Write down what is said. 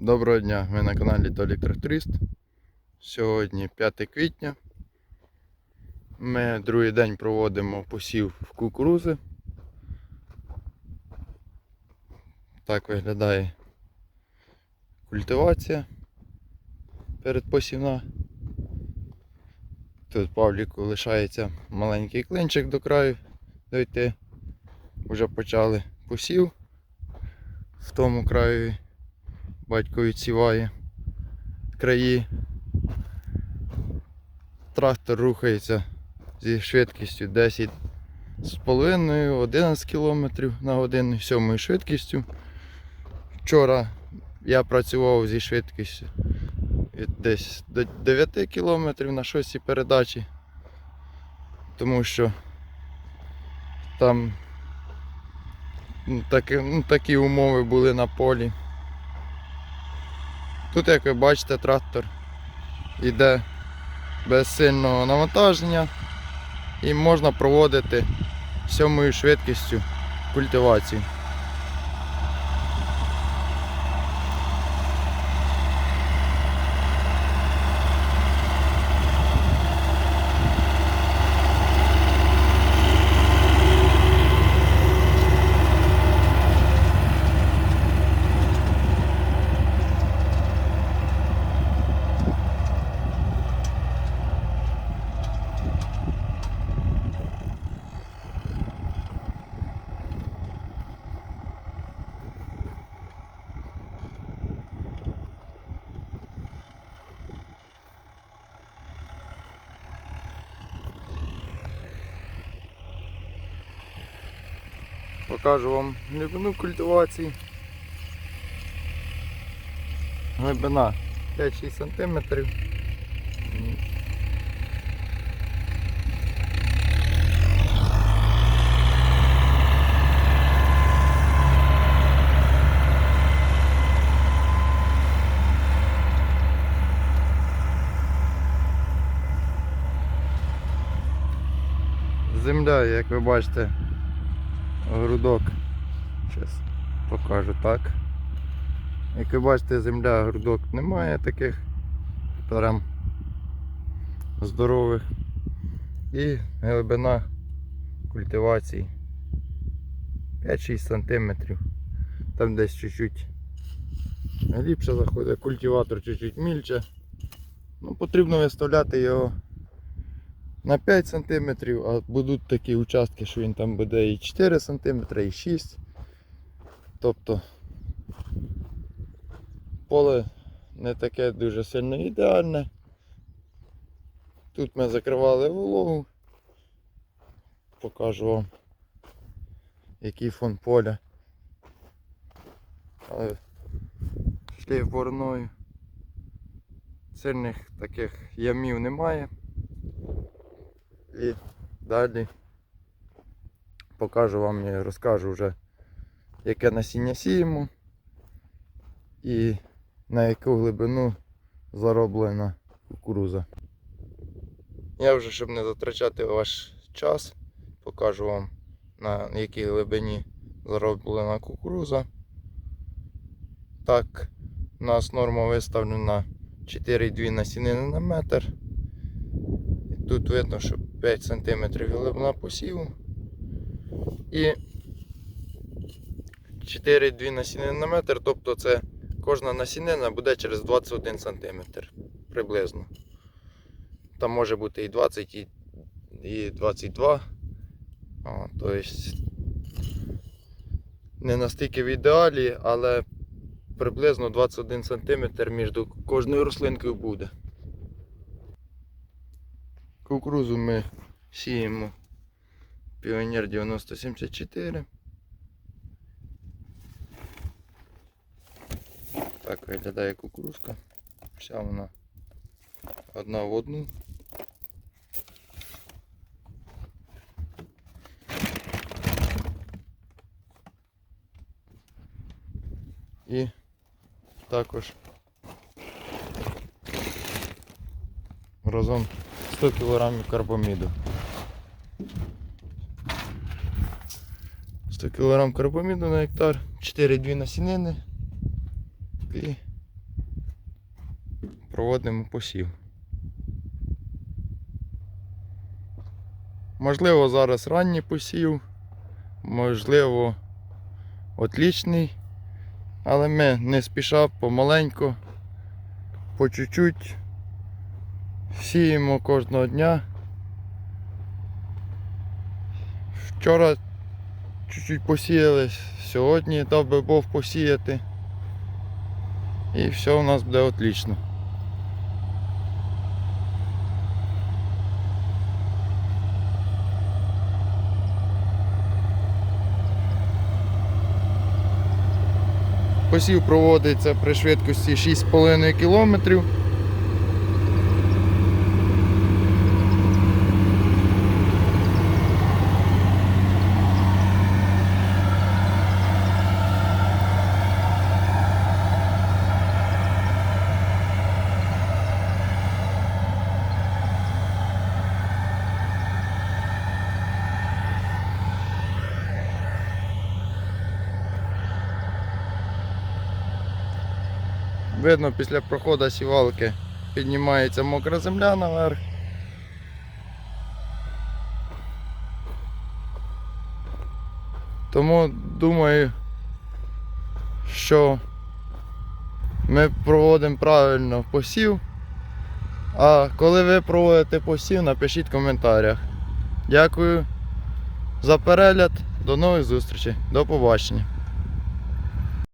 Доброго дня, ви на каналі Толік Тракторист. Сьогодні 5 квітня. Ми другий день проводимо посів в кукурузи. Так виглядає культивація передпосівна. Тут Павліку лишається маленький клинчик до краю дойти. Вже почали посів в тому краю батько відсіває краї. Трактор рухається зі швидкістю 10 з половиною 11 км на годину, сьомою швидкістю. Вчора я працював зі швидкістю десь до 9 км на шостій передачі, тому що там ну, такі, ну, такі умови були на полі. Тут, як ви бачите, трактор йде без сильного навантаження і можна проводити сьомою швидкістю культивацію. Покажу вам глибину культивації. Глибина 5-6 см. Земля, як ви бачите, грудок. Зараз покажу так. Як ви бачите, земля грудок немає таких прям здорових. І глибина культивації 5-6 см. Там десь чуть-чуть глибше заходить, культиватор чуть-чуть мільче. Ну, потрібно виставляти його на 5 см, а будуть такі участки, що він там буде і 4 см, і 6 Тобто поле не таке дуже сильно ідеальне. Тут ми закривали вологу. Покажу вам який фон поля. Але шлейф бороною. Сильних таких ямів немає. І далі покажу вам і розкажу вже, яке насіння сіємо і на яку глибину зароблена кукуруза. Я вже, щоб не затрачати ваш час, покажу вам на якій глибині зароблена кукуруза. Так, у нас норма виставлена 4,2 насінини на метр. Тут видно, що 5 см глибина посіву. І 4,2 насінини на метр, тобто це кожна насінина буде через 21 см приблизно. Там може бути і 20, і, і 22. О, тобто не настільки в ідеалі, але приблизно 21 см між кожною рослинкою буде. Кукурузу ми сіємо Піонер 9074. Так виглядає кукурузка. Вся вона одна в одну. І також разом 100 кг карбаміду. 100 кг карбаміду на гектар, 4-2 насінини і проводимо посів. Можливо, зараз ранній посів, можливо, отлічний, але ми не спіша помаленьку, по чуть-чуть сіємо кожного дня. Вчора чуть-чуть посіяли, сьогодні дав би Бог посіяти. І все у нас буде отлично. Посів проводиться при швидкості 6,5 км. Видно, після проходу сівалки піднімається мокра земля наверх. Тому думаю, що ми проводимо правильно посів. А коли ви проводите посів, напишіть в коментарях. Дякую за перегляд. До нових зустрічей. До побачення.